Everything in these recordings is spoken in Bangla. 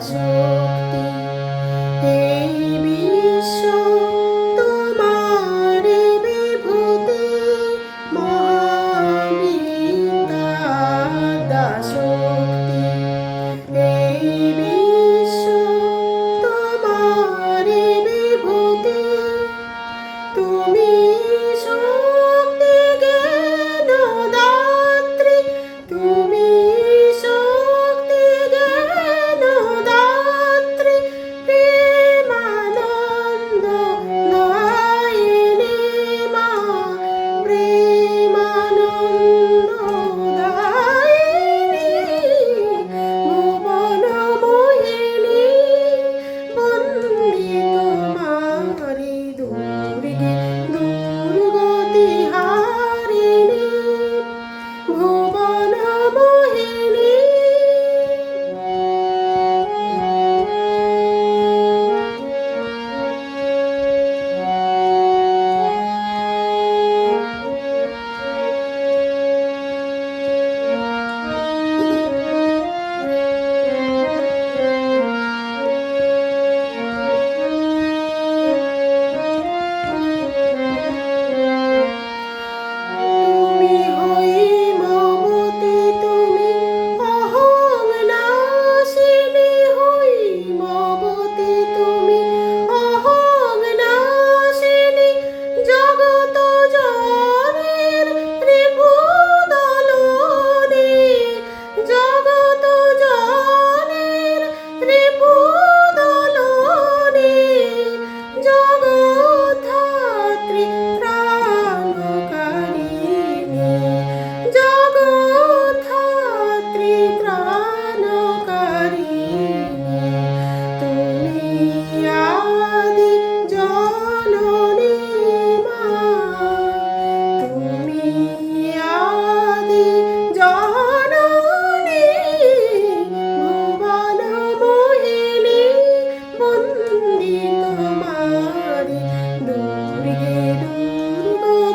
শক্তি এই বিশ্ব তোমার বিভূতি মমিতা দাশক্তি এই বিশ্ব তোমার বিভূতি তুমি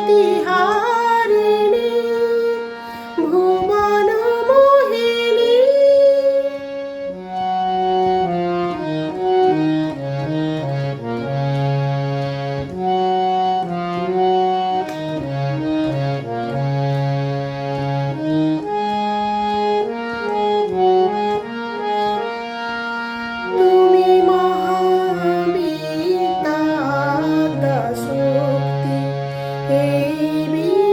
你好。baby.